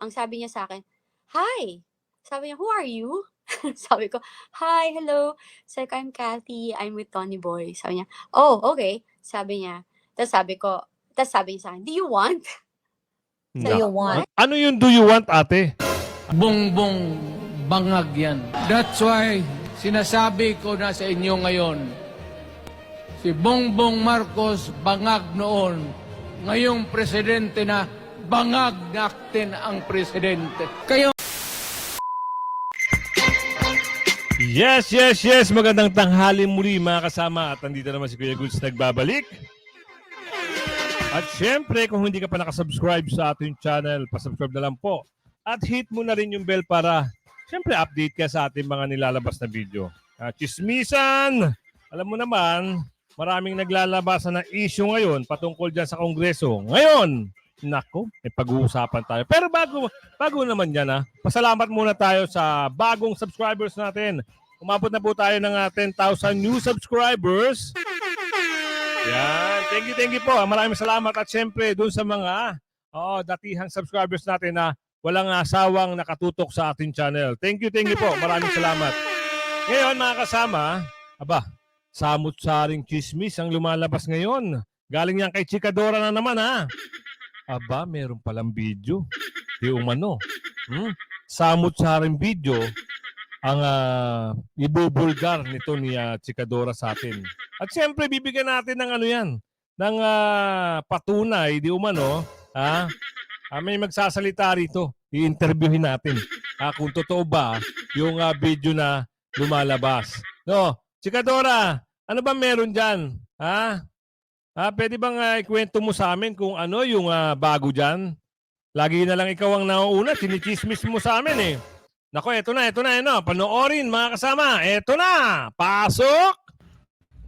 Ang sabi niya sa akin, "Hi." Sabi niya, "Who are you?" Sabi ko, "Hi, hello." Sabi ko, "I'm Cathy. I'm with Tony Boy." Sabi niya, "Oh, okay." Sabi niya. Tapos sabi ko, tapos sabi niya sa akin, "Do you want?" Do you want? Ano yung do you want, ate? Bongbong bangag yan. That's why sinasabi ko na sa inyo ngayon, si Bongbong Marcos bangag noon, ngayong presidente na bangag natin ang presidente. Kayo Yes, yes, yes. Magandang tanghali muli mga kasama. At nandito naman si Kuya Goods nagbabalik. At syempre, kung hindi ka pa nakasubscribe sa ating channel, pasubscribe na lang po. At hit mo na rin yung bell para syempre update ka sa ating mga nilalabas na video. At chismisan! Alam mo naman, maraming naglalabasan ng issue ngayon patungkol dyan sa Kongreso. Ngayon, nako, may pag-uusapan tayo. Pero bago, bago naman yan ha, pasalamat muna tayo sa bagong subscribers natin. Umabot na po tayo ng ah, 10,000 new subscribers. Yan. Thank you, thank you po. Ah, Maraming salamat. At syempre, dun sa mga oh, datihang subscribers natin na walang asawang nakatutok sa ating channel. Thank you, thank you po. Maraming salamat. Ngayon, mga kasama, aba, samot-saring chismis ang lumalabas ngayon. Galing yan kay Chikadora na naman, ha? Aba, meron palang video. Di umano. Hmm? Samot-saring video ang ah, ibubulgar nito ni ah, Chikadora sa atin. At siyempre, bibigyan natin ng ano yan, ng ah, patunay, di umano, ha? Ah, may magsasalita rito. I-interviewin natin. Ah, kung totoo ba yung ah, video na lumalabas. No, Chikadora, ano ba meron dyan? Ha? Ah, pwede bang ah, ikwento mo sa amin kung ano yung ah, bago dyan? Lagi na lang ikaw ang nauuna, sinichismis mo sa amin eh. Nako, eto na, eto na, ano. Panoorin, mga kasama. Eto na! Pasok!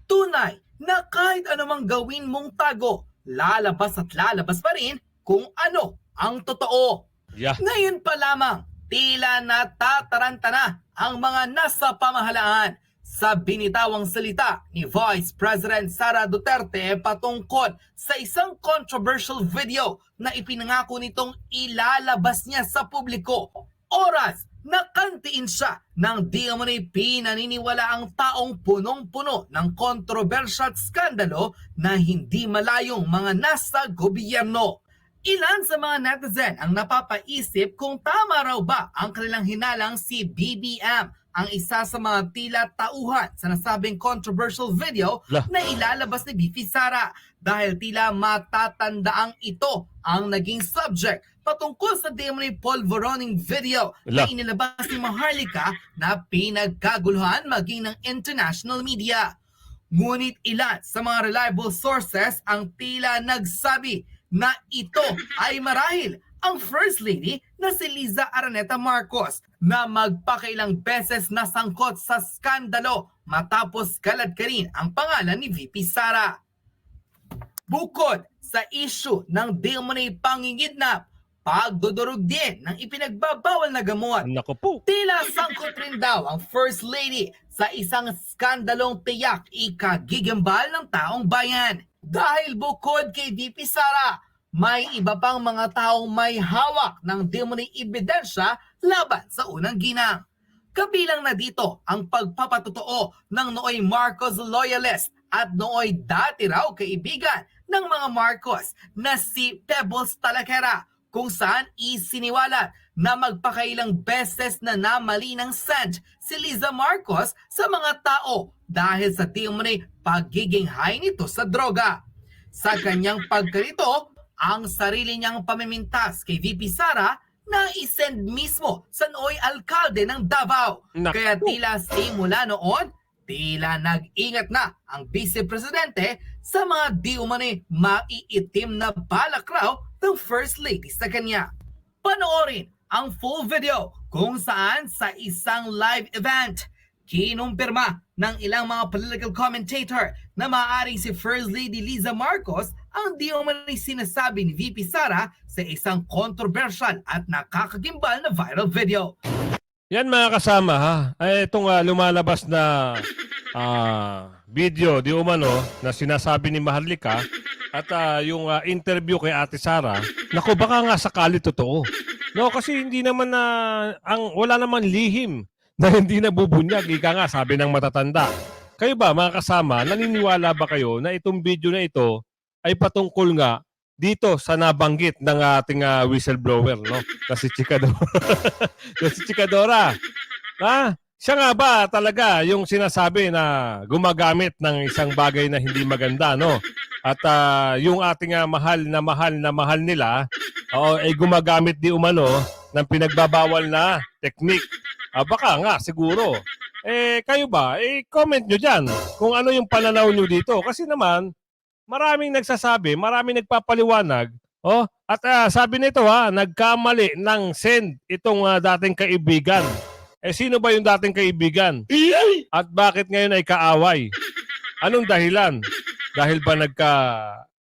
tunay na kahit anumang gawin mong tago, lalabas at lalabas pa rin kung ano ang totoo. Yeah. Ngayon pa lamang, tila natataranta na ang mga nasa pamahalaan sa binitawang salita ni Vice President Sara Duterte patungkol sa isang controversial video na ipinangako nitong ilalabas niya sa publiko. Oras nakantiin siya ng umano'y pinaniniwala ang taong punong-puno ng kontrobersya at skandalo na hindi malayong mga nasa gobyerno. Ilan sa mga netizen ang napapaisip kung tama raw ba ang kanilang hinalang si BBM ang isa sa mga tila tauhan sa nasabing controversial video Lah. na ilalabas ni BP Sara dahil tila matatandaang ito ang naging subject patungkol sa Demony Polvoroning video Lah. na inilabas ni Maharlika na pinagkaguluhan maging ng international media. Ngunit ilan sa mga reliable sources ang tila nagsabi na ito ay marahil ang First Lady na si Liza Araneta Marcos na magpakailang beses na sangkot sa skandalo matapos kaladkarin ang pangalan ni VP Sara. Bukod sa issue ng demony pangingidnap, pagdudurog din ng ipinagbabawal na gamot Nako po. Tila sangkot rin daw ang First Lady sa isang skandalong tiyak ikagigambal ng taong bayan. Dahil bukod kay VP Sara, may iba pang mga taong may hawak ng demony ebidensya laban sa unang ginang. Kabilang na dito ang pagpapatotoo ng nooy Marcos loyalist at nooy dati raw kaibigan ng mga Marcos na si Pebbles Talakera kung saan isiniwalat na magpakailang beses na namali ng send si Liza Marcos sa mga tao dahil sa tiyumre pagiging high nito sa droga. Sa kanyang pagkarito, ang sarili niyang pamimintas kay VP Sara na isend mismo sa nooy alkalde ng Davao. Naku. Kaya tila simula noon, tila nag-ingat na ang Vice Presidente sa mga di umano'y maiitim na balak raw ng First Lady sa kanya. Panoorin ang full video kung saan sa isang live event, kinumpirma ng ilang mga political commentator na maaaring si First Lady Liza Marcos ang di umano'y sinasabi ni VP Sara sa isang controversial at nakakagimbal na viral video. Yan mga kasama ha. Ay itong ah, lumalabas na ah, video di umano na sinasabi ni Maharlika at ah, yung ah, interview kay Ate Sara, nako baka nga sakali totoo. No, kasi hindi naman na ang wala naman lihim na hindi nabubunyag. Ika nga, sabi ng matatanda. Kayo ba, mga kasama, naniniwala ba kayo na itong video na ito ay patungkol nga dito sa nabanggit ng ating ah, whistleblower, no? Na si Chikadora. na si Chikadora. Ha? Siya nga ba talaga yung sinasabi na gumagamit ng isang bagay na hindi maganda, no? At ah, yung ating ah, mahal na mahal na mahal nila, oo, ay gumagamit di umano ng pinagbabawal na technique. Ah, baka nga, siguro. Eh, kayo ba? Eh, comment nyo dyan kung ano yung pananaw nyo dito. Kasi naman, maraming nagsasabi, maraming nagpapaliwanag. Oh, at ah, sabi nito ha, nagkamali ng send itong ah, dating kaibigan. Eh, sino ba yung dating kaibigan? At bakit ngayon ay kaaway? Anong dahilan? Dahil ba nagka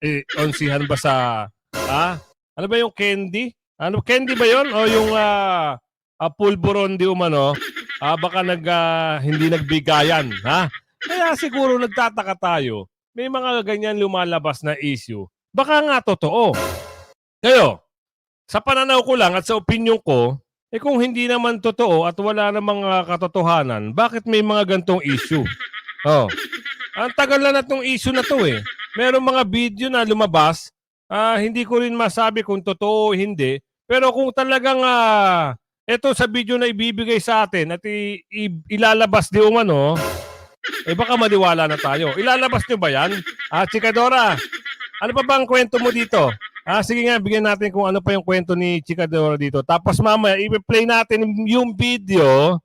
eh, onsihan ba sa ha? Ano ba yung candy? Ano candy ba 'yon o yung ah ah, pulburon di umano? Ah, baka nag ah, hindi nagbigayan, ha? Kaya siguro nagtataka tayo. May mga ganyan lumalabas na issue. Baka nga totoo. Kayo, sa pananaw ko lang at sa opinion ko, eh kung hindi naman totoo at wala namang ah, katotohanan, bakit may mga gantong issue? Oh. Ang tagal na na tong issue na to eh. Merong mga video na lumabas, ah, hindi ko rin masabi kung totoo o hindi, pero kung talagang ah, ito sa video na ibibigay sa atin at i- i- ilalabas di umano, eh baka maliwala na tayo. Ilalabas nyo ba yan? Ah, Chikadora, ano pa ba ang kwento mo dito? Ah, sige nga, bigyan natin kung ano pa yung kwento ni Chikadora dito. Tapos mamaya, i-play natin yung video.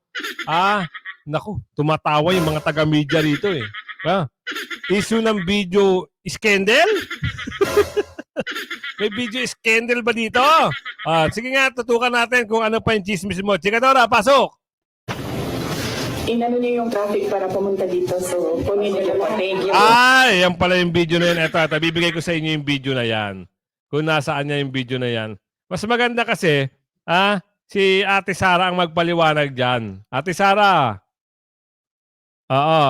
Ah, naku, tumatawa yung mga taga-media rito eh. Ah, issue ng video scandal? May video scandal ba dito? Ah, sige nga, tutukan natin kung ano pa yung chismis mo. Chikadora, pasok! Inano niyo yung traffic para pumunta dito. So, kunin niyo po. Thank you. Ay, yan pala yung video na yan. Eto, eto, bibigay ko sa inyo yung video na yan. Kung nasaan niya yung video na yan. Mas maganda kasi, ah, si Ate Sara ang magpaliwanag dyan. Ate Sara, oo.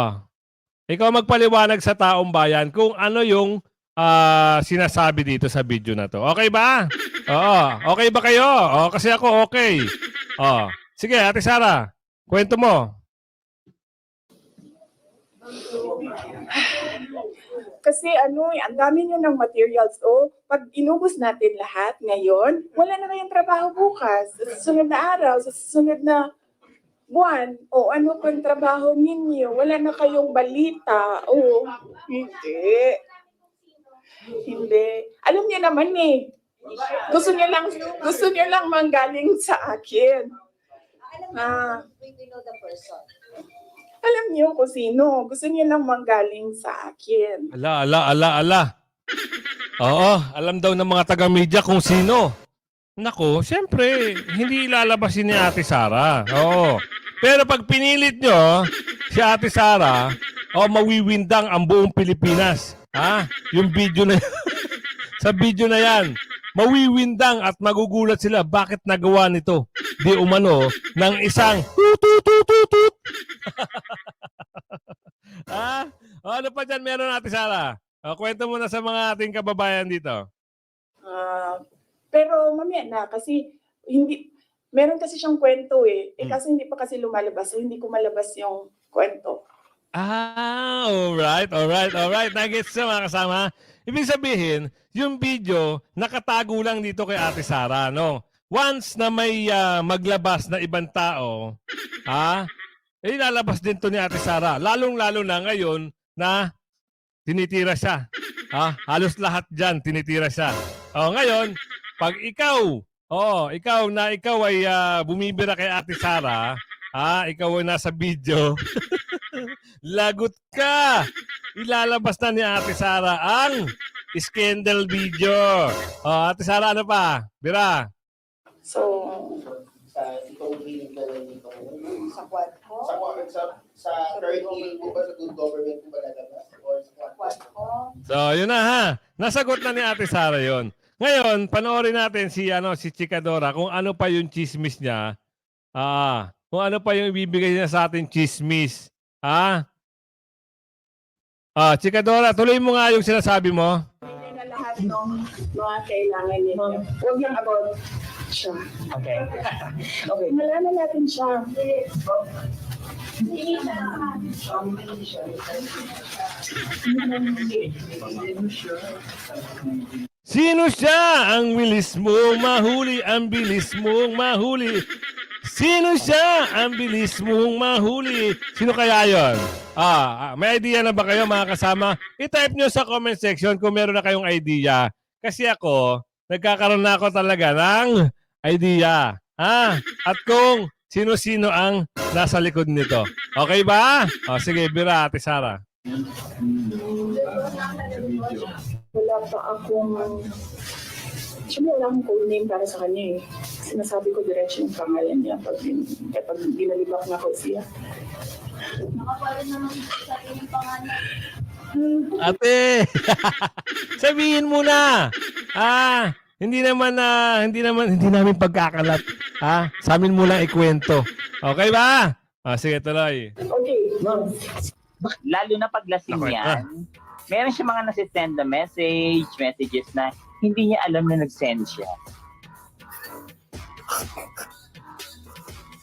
Ikaw magpaliwanag sa taong bayan kung ano yung ah, sinasabi dito sa video na to. Okay ba? Oo. Okay ba kayo? Oo, kasi ako okay. Oo. Sige, Ate Sara, kwento mo. Kasi ano, eh, ang dami niyo ng materials. Oh, pag inubos natin lahat ngayon, wala na kayong trabaho bukas. Sa susunod na araw, sa susunod na buwan, o ano pang trabaho ninyo? Wala na kayong balita. O, hindi. Hindi. Alam niyo naman eh. Gusto niyo lang, gusto niyo lang manggaling sa akin. Ah. we know the person. Alam niyo kung sino. Gusto niyo lang manggaling sa akin. Ala, ala, ala, ala. Oo, alam daw ng mga taga-media kung sino. Nako, siyempre, hindi ilalabasin ni Ate Sara. Oo. Pero pag pinilit nyo, si Ate Sara, oh, mawiwindang ang buong Pilipinas. Ha? Yung video na sa video na yan, mawiwindang at magugulat sila bakit nagawa nito. Di umano ng isang tututututut. ha? O, ano pa dyan meron natin, Sara? O, kwento mo na sa mga ating kababayan dito. Ah, pero mamaya na kasi hindi meron kasi siyang kwento eh. Eh Hmm. kasi hindi pa kasi lumalabas, so hindi ko malabas yung kwento. Ah, alright, alright, alright. Nagets na mga kasama. Ibig sabihin, yung video, nakatago lang dito kay Ate Sara, no? Once na may ah, maglabas na ibang tao, ha? Eh, lalabas din to ni Ate Sara. Lalong-lalo na ngayon na tinitira siya. Ha? Halos lahat dyan, tinitira siya. O, ngayon, pag ikaw, oh, ikaw na ikaw ay ah, bumibira kay Ate Sara, ha? Ikaw ay nasa video, Lagot ka! Ilalabas na ni Ate Sara ang scandal video. Oh, Ate Sara, ano pa? Bira. So, sa itong hearing na lang dito. Sa quad ko, Sa, sa, sa third hearing po ba sa good government po ba lalabas? Or sa quad quad? ko. So, yun na ha. Nasagot na ni Ate Sara yon. Ngayon, panoorin natin si ano si Chikadora kung ano pa yung chismis niya. Ah, kung ano pa yung ibibigay niya sa atin chismis. Ha? Ah, Chikadora, tuloy mo nga yung sinasabi mo. hindi na lahat ng mga kailangan ninyo. Huwag yung about siya. Okay. Okay. Pangalanan natin siya. Sino siya? Ang bilis mong mahuli, ang bilis mong mahuli. Sino siya? Ang bilis mong mahuli. Sino kaya yon? Ah, ah, may idea na ba kayo mga kasama? I-type nyo sa comment section kung meron na kayong idea. Kasi ako, nagkakaroon na ako talaga ng idea. Ah, at kung sino-sino ang nasa likod nito. Okay ba? O, sige, Bira, Ate Sara. Wala pa akong... Siyempre wala akong code name para sa kanya eh. Sinasabi ko diretso yung pangalan niya pag, kapag dinalibak na ko siya. Ate, sabihin mo na. Ah, hindi naman na hindi naman hindi namin pagkakalat. Ha? Sa amin mo lang ikwento. Okay ba? Ah, sige tuloy. Okay. Lalo na pag lasing Okay, ah. yan, meron siya mga nasisend na message, messages na hindi niya alam na nag-send siya.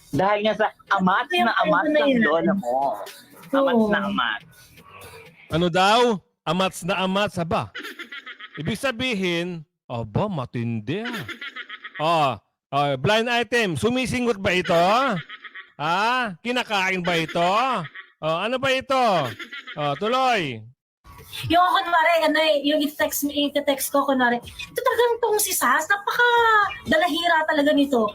Dahil nga sa amat na amat ng lola mo. Amat na amat. Ano daw? Amats na amats ba? Ibig sabihin, aba, matindi ah. Oh, oh, blind item, sumisingot ba ito? Ah, kinakain ba ito? Oh, ano ba ito? Oh, tuloy. Yung kunwari, ano eh, yung i-text, i-text ko, kunwari, ito talagang tong si Sas, napaka dalahira talaga nito.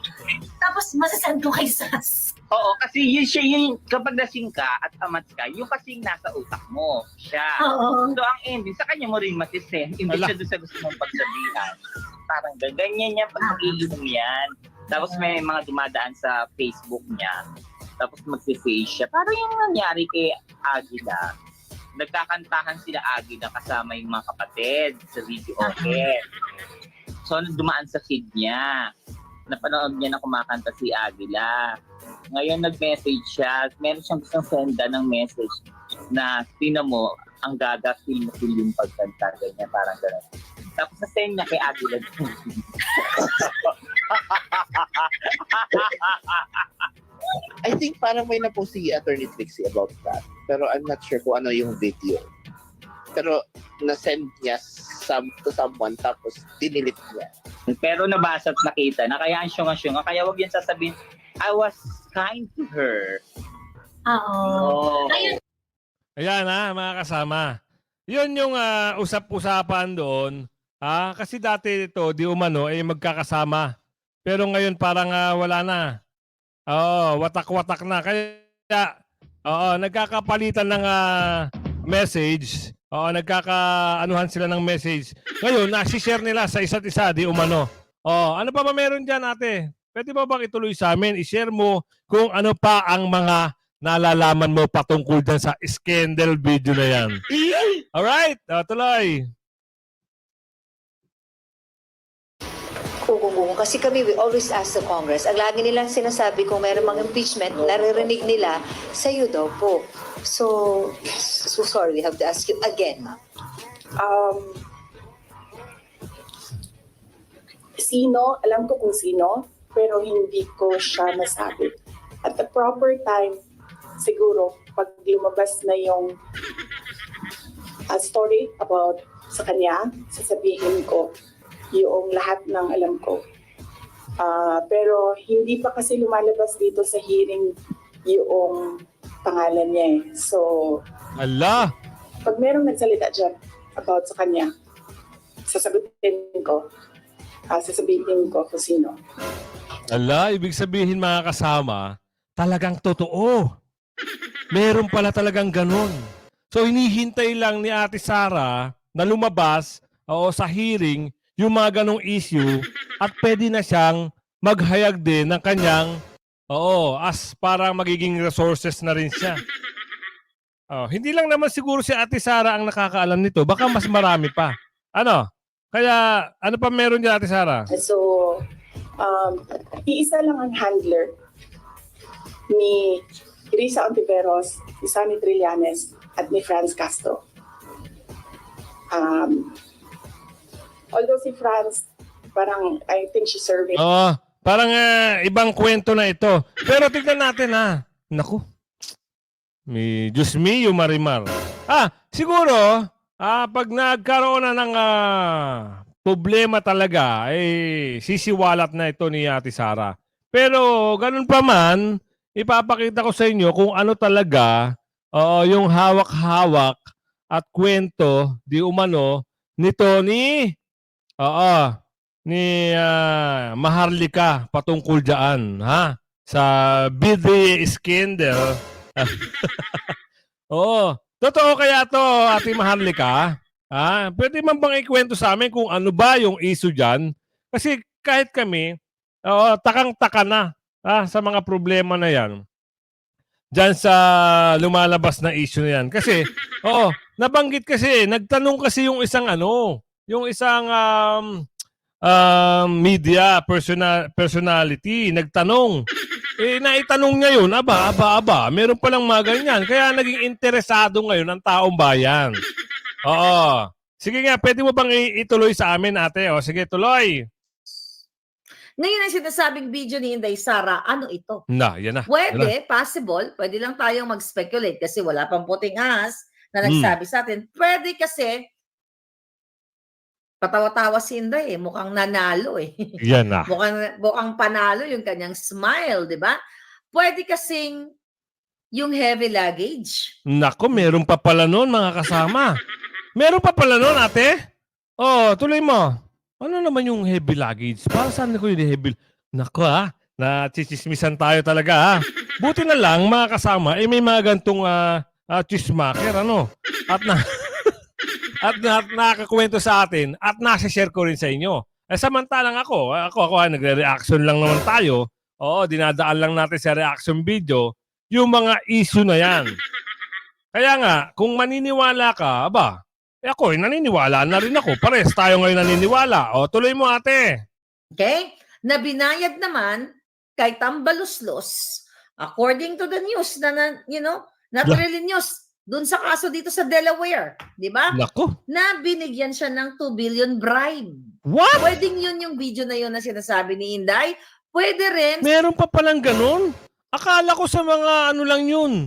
Tapos masasend ko kay Sas. Oo, kasi yun siya yung kapag lasing ka at amat ka, yung kasing nasa utak mo, siya. Oo. So ang ending, sa kanya mo rin masisend, Ala. siya doon sa gusto mong pagsabihan. Parang ganyan niya pag magiinom yan. Tapos may mga dumadaan sa Facebook niya. Tapos magsi-face siya. Parang yung nangyari kay Agila. Nagkakantahan sila Agila kasama yung mga kapatid sa video okay. So dumaan sa feed niya. Napanood niya na kumakanta si Agila. Ngayon nag-message siya. Meron siyang gustong senda ng message na tinan mo, ang gaga feel mo feel yung pagkanta. Ganyan, parang gano'n. Tapos na-send niya kay Agila. I think parang may napost si Attorney Trixie about that. Pero I'm not sure kung ano yung video. Pero na-send niya some, to someone tapos dinilit niya. Pero nabasa at nakita na kaya ang syunga-syunga. Kaya wag yan sasabihin, I was kind to her. Oo. Oh. Ayun, Ayan ha, mga kasama. Yun yung ah, usap-usapan doon. Ah, kasi dati ito, di umano, ay magkakasama. Pero ngayon parang ah, wala na. Oo, watak-watak na. Kaya, oo, nagkakapalitan ng ah, message. Oo, nagkakaanuhan sila ng message. Ngayon, nasi-share nila sa isa't isa, di umano. Oo, ano pa ba meron dyan, ate? Pwede ba bang ituloy sa amin? I-share mo kung ano pa ang mga nalalaman mo patungkol dyan sa scandal video na yan. Alright, uh, tuloy. Kung kasi kami, we always ask the Congress. Ang lagi nilang sinasabi kung mayroong mga impeachment, naririnig nila sa iyo daw po. So, so sorry, we have to ask you again. Um, sino, alam ko kung sino, pero hindi ko siya masabi. At the proper time, siguro, pag lumabas na yung uh, story about sa kanya, sasabihin ko yung lahat ng alam ko. Ah, pero hindi pa kasi lumalabas dito sa hearing yung pangalan niya eh. So, Ala, pag merong nagsalita dyan about sa kanya, sasagutin ko, ah, sasabihin ko kung sino. ala, ibig sabihin mga kasama, talagang totoo. Meron pala talagang ganun. So hinihintay lang ni Ate Sara na lumabas o sa hearing yung mga ganong issue at pwede na siyang maghayag din ng kanyang oo, as para magiging resources na rin siya. Oh, hindi lang naman siguro si Ate Sara ang nakakaalam nito. Baka mas marami pa. Ano? Kaya, ano pa meron dyan, Ate Sara? So, um, iisa lang ang handler ni Risa Ontiveros, ni Sammy Trillanes, at ni Franz Castro. Um, although si Franz Parang, I think she's serving. Oo. Parang ah, ibang kwento na ito. Pero tignan natin ha. Naku. May Diyos mio, Marimar. Ah, siguro, ah, pag nagkaroon na ng ah, problema talaga, eh, sisiwalat na ito ni Ate Sara. Pero, ganun pa man, ipapakita ko sa inyo kung ano talaga oo, yung hawak-hawak at kwento di umano nito ni oo, ni ah, Maharlika patungkol diyan, ha? Sa BD scandal. Oo. Totoo kaya to, Ate Maharlika? Ha? Pwede man bang ikwento sa amin kung ano ba yung issue diyan? Kasi kahit kami, oo, takang-taka na ha, sa mga problema na yan. Diyan sa lumalabas na issue na yan. Kasi, oo, nabanggit kasi, nagtanong kasi yung isang ano, yung isang um, um, media persona- personality, nagtanong. Eh, naitanong niya yun, aba, aba, aba, meron palang mga ganyan. Kaya naging interesado ngayon ang taong bayan. Oo. Sige nga, pwede mo bang ituloy sa amin, ate? O, sige, tuloy. Ngayon ang sinasabing video ni Inday Sara, ano ito? Na, yan na. Yan na. Pwede, possible, pwede lang tayong mag-speculate kasi wala pang puting ahas na Hmm. nagsabi sa atin. Pwede kasi, patawa-tawa si Inday eh, mukhang nanalo eh. Yan na. mukhang, mukhang panalo yung kanyang smile, di ba? Pwede kasing yung heavy luggage. Nako, meron pa pala noon, mga kasama. Meron pa pala noon, ate? Oh, tuloy mo. Ano naman yung heavy luggage? Para saan ko yung heavy... Nako ha, na chichismisan tayo talaga ha. Buti na lang, mga kasama, eh may mga gantong uh, chismaker, ano? At na... at na, nakakakwento sa atin at nasa-share ko rin sa inyo. Eh, samantalang ako, ako, ako, ah, nagre-reaction lang naman tayo. Oo, dinadaan lang natin sa reaction video yung mga issue na yan. Kaya nga, kung maniniwala ka, aba, eh ako, eh, naniniwala na rin ako. Pares tayo ngayon naniniwala. O, tuloy mo ate. Okay? Na binayad naman kay Tambaluslos, according to the news na, na you know, Yeah. Trillion News, dun sa kaso dito sa Delaware, di ba? Nako. Na binigyan siya ng 2 billion bribe. What? Pwedeng yun yung video na yun na sinasabi ni Inday. Pwede rin, Meron pa palang ganun? Akala ko sa mga ano lang yun.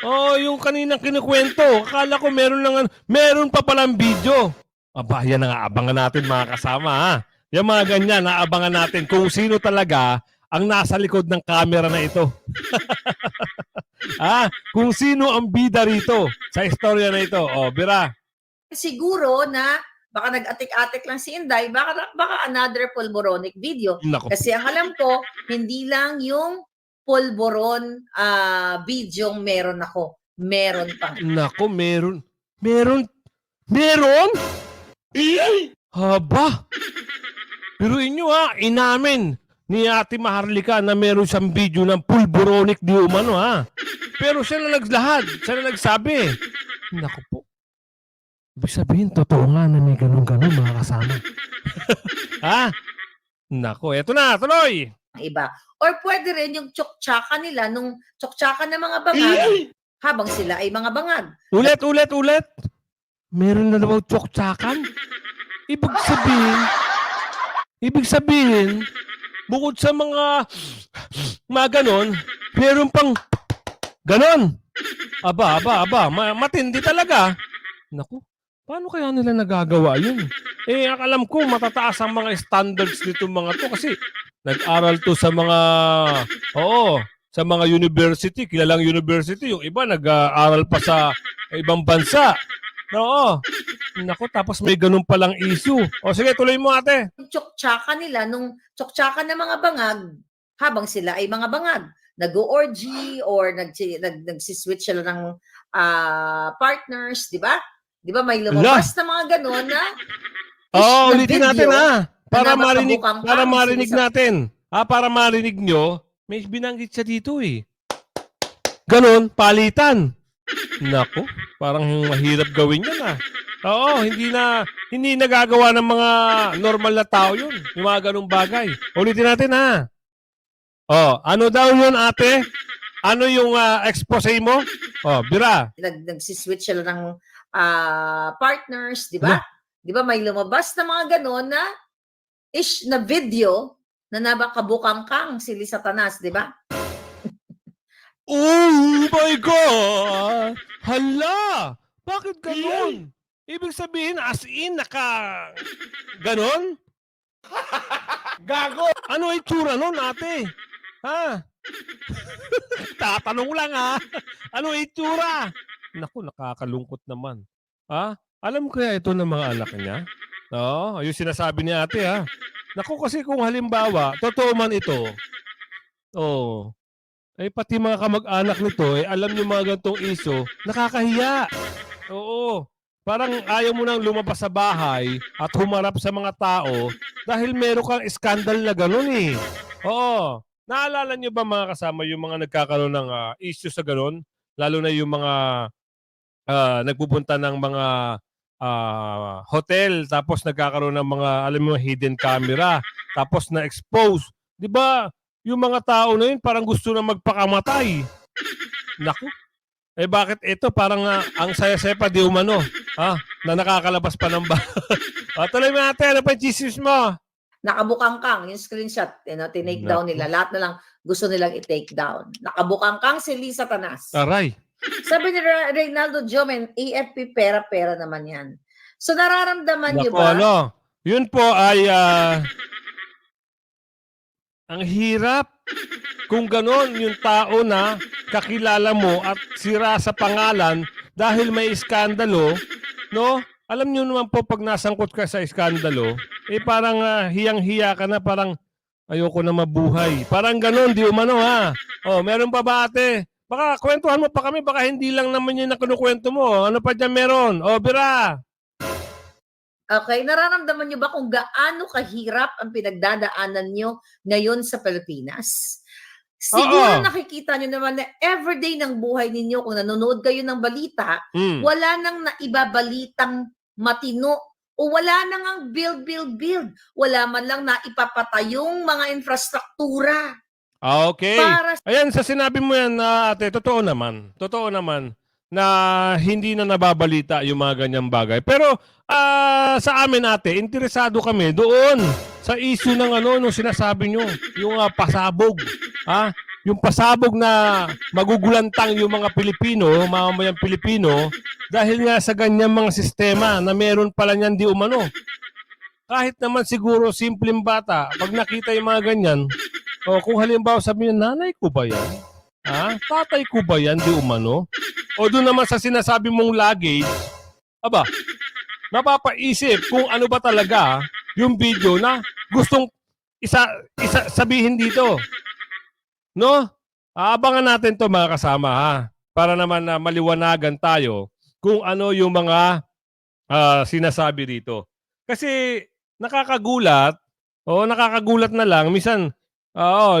Oh, yung kaninang kinukwento. Akala ko meron lang. Meron pa palang video. Aba, yan ang aabangan natin mga kasama ha. Yung mga ganyan, aabangan natin kung sino talaga ang nasa likod ng camera na ito. ah, kung sino ang bida rito sa istorya na ito. Oh, Bira. siguro na baka nag-atik-atik lang si Inday, baka, baka another pulboronic video. Nako. Kasi ang alam ko, hindi lang yung pulboron ah video meron ako. Meron pa. Nako, meron. Meron. Meron? Haba. Pero inyo ha, inamin ni Ate Maharlika na meron siyang video ng pulboronic di umano ha. Pero siya na naglahad. Siya na nagsabi. Nako po. Ibig sabihin, totoo nga na may ganun-ganun mga kasama. ha? Nako, eto na, tuloy. iba. Or pwede rin yung tsuktsakan nila nung tsuktsakan ng mga bangag habang sila ay mga bangag. Ulit, ulit, ulit. Meron na naman tsoktsakan. Ibig sabihin, ibig sabihin, bukod sa mga mga ganon, meron pang ganon. Aba, aba, aba, ma- matindi talaga. Naku, paano kaya nila nagagawa yun? Eh, alam ko, matataas ang mga standards nito mga to kasi nag-aral to sa mga, oo, sa mga university, kilalang university. Yung iba nag-aaral pa sa ibang bansa. Oo. Naku, tapos may ganun palang issue. O sige, tuloy mo ate. Yung tsuktsakan nila nung tsuktsakan ng mga bangag habang sila ay mga bangag. Nag-orgy or nag, nag, nagsiswitch sila ng ah, partners, di ba? Di ba may lumabas na mga ganon na Oo, na ulitin natin ha. Para na marinig, para marinig natin. Ah, para marinig nyo, may binanggit siya dito eh. Ganon, palitan. Nako, parang mahirap gawin yan ah. Oo, hindi na hindi nagagawa ng mga normal na tao yun. Yung mga ganong bagay. Ulitin natin ha. Oh, ano daw yun ate? Ano yung ah, expose mo? Oh, bira. nag, nagsiswitch sila ng ah, partners, di ba? Di ba may lumabas na mga ganon na ish na video na nabakabukang kang si Lisa Tanas, di ba? Oh my God! Hala! Bakit ganon? Ibig sabihin, as in, naka... Ganon? Gago! Ano itsura nun, ate? Ha? Tatanong lang, ha? Ano itsura? Naku, nakakalungkot naman. Ha? Alam kaya ito ng mga anak niya? Oo, yung sinasabi ni ate, ha? Naku, kasi kung halimbawa, totoo man ito, oh, eh pati mga kamag-anak nito, eh, alam niyo mga gantong iso, nakakahiya. Oo. Parang ayaw mo nang lumabas sa bahay at humarap sa mga tao dahil meron kang skandal na gano'n eh. Oo. Naalala niyo ba mga kasama yung mga nagkakaroon ng ah, issue sa gano'n? Lalo na yung mga ah, nagpupunta ng mga ah, hotel tapos nagkakaroon ng mga alam mo hidden camera tapos na-expose. 'Di ba? Yung mga tao na yun parang gusto na magpakamatay. Naku. Eh bakit ito parang ah, ang saya-saya pa di umano, ha? Na nakakalabas pa ng bahay. ah, tuloy mo natin, ano pa yung mo? Nakabukang kang, yung screenshot, you know, tinake down nila. Lahat na lang gusto nilang i-take down. Nakabukang kang si Lisa Tanas. Aray. Sabi ni Re- Reynaldo Jomen, AFP pera-pera naman yan. So nararamdaman niyo ba? ano? Yun po ay ah, ang hirap kung ganon yung tao na kakilala mo at sira sa pangalan dahil may iskandalo, no? Alam niyo naman po pag nasangkot ka sa iskandalo, eh parang ah, hiyang-hiya ka na, parang ayoko na mabuhay. Parang ganon, di umano ha. Oh, meron pa ba ate? Baka kwentuhan mo pa kami, baka hindi lang naman yun na kinukwento mo. Ano pa dyan meron? Oh, Bira! Okay, nararamdaman niyo ba kung gaano kahirap ang pinagdadaanan niyo ngayon sa Pilipinas? Siguro Oo. nakikita niyo naman na everyday ng buhay ninyo kung nanonood kayo ng balita, Mm. wala nang naibabalitang matino o wala nang ang build, build, build. Wala man lang na ipapatayong mga infrastruktura Ah, okay. para Ayan, sa sinabi mo yan, na ate, totoo naman. Totoo naman na hindi na nababalita yung mga ganyang bagay. Pero ah, sa amin ate, interesado kami doon sa issue ng ano, nung sinasabi nyo, yung ah, pasabog. Ha? Yung pasabog na magugulantang yung mga Pilipino, mamamayang Pilipino, dahil nga sa ganyang mga sistema na meron pala niyan di umano. Kahit naman siguro simpleng bata, pag nakita yung mga ganyan, o kung halimbawa sabi niya, nanay ko ba yan? Ha? Tatay ko ba yan? Di umano? O doon naman sa sinasabi mong luggage, aba, napapaisip kung ano ba talaga yung video na gustong isa, isa sabihin dito. No? Aabangan natin to mga kasama ha. Para naman na maliwanagan tayo kung ano yung mga ah, sinasabi dito. Kasi nakakagulat, o nakakagulat na lang, minsan, oo,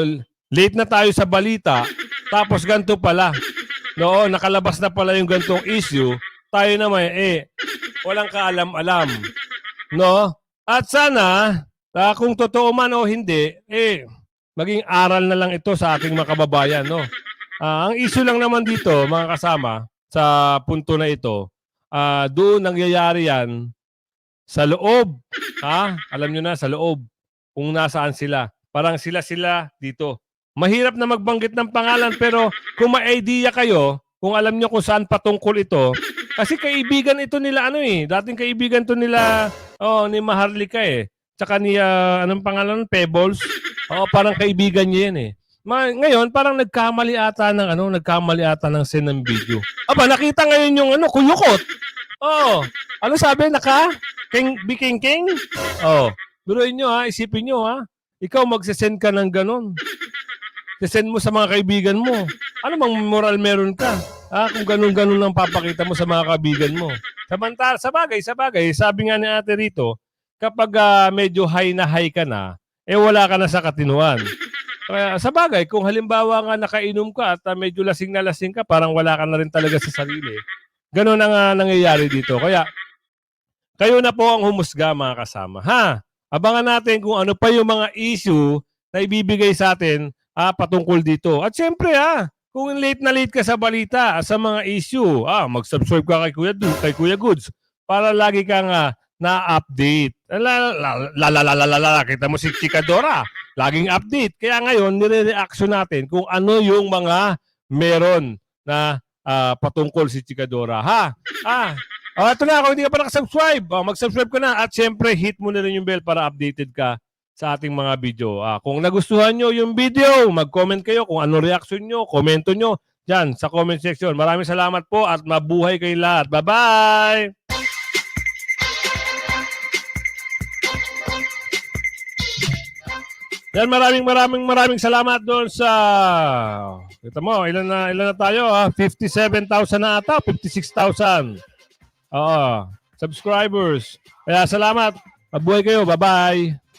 late na tayo sa balita, tapos ganito pala. No, nakalabas na pala yung gantong issue, tayo naman, eh, walang kaalam-alam. No? At sana, ah, kung totoo man o hindi, eh, maging aral na lang ito sa ating mga kababayan, no? Ah, ang issue lang naman dito, mga kasama, sa punto na ito, ah, doon nangyayari yan sa loob. Ha? Alam nyo na, sa loob. Kung nasaan sila. Parang sila-sila dito. Mahirap na magbanggit ng pangalan pero kung may idea kayo, kung alam nyo kung saan patungkol ito, kasi kaibigan ito nila ano eh. Dating kaibigan to nila oh, ni Maharlika eh. Tsaka ni, ah, anong pangalan? Pebbles. Oo, parang kaibigan niya yan eh. Ma- ngayon, parang nagkamali ata ng ano, nagkamali ata ng send ng video. Aba, nakita ngayon yung ano, kuyukot. Oh, ano sabi? Naka? King, Biking King? Oh, biruin nyo ha, isipin nyo ha. Ikaw magsasend ka ng ganon. Send mo sa mga kaibigan mo. Ano bang moral meron ka? Ha? Kung ganon-ganon lang papakita mo sa mga kaibigan mo. Samantala, sa bagay, sa bagay, sabi nga ni ate rito, kapag ah, medyo high na high ka na, eh wala ka na sa katinuan. Kaya sa bagay, kung halimbawa nga nakainom ka at ah, medyo lasing na lasing ka, parang wala ka na rin talaga sa sarili. Ganon ang ah, nangyayari dito. Kaya, kayo na po ang humusga mga kasama. Ha? Abangan natin kung ano pa yung mga issue na ibibigay sa atin ah, patungkol dito. At syempre ha, kung late na late ka sa balita, sa mga issue, ah, mag-subscribe ka kay Kuya, kay Kuya Goods para lagi kang ah, na-update. La, la, la, la, la, la, la, la, kita mo si Chikadora, laging update. Kaya ngayon, nire-reaction natin kung ano yung mga meron na ah, patungkol si Chikadora. Ha? Ah, Oh, ito na, kung hindi ka pa nakasubscribe, oh, mag-subscribe ka na. At syempre, hit mo na rin yung bell para updated ka sa ating mga video. Ah, kung nagustuhan nyo yung video, mag-comment kayo kung ano reaction nyo, komento nyo dyan sa comment section. Maraming salamat po at mabuhay kayo lahat. Bye-bye! Yan, maraming maraming maraming salamat doon sa Kita mo, ilan na ilan na tayo ha? 57,000 na ata, 56,000. Oo, subscribers. Kaya salamat. Mabuhay kayo. Bye-bye.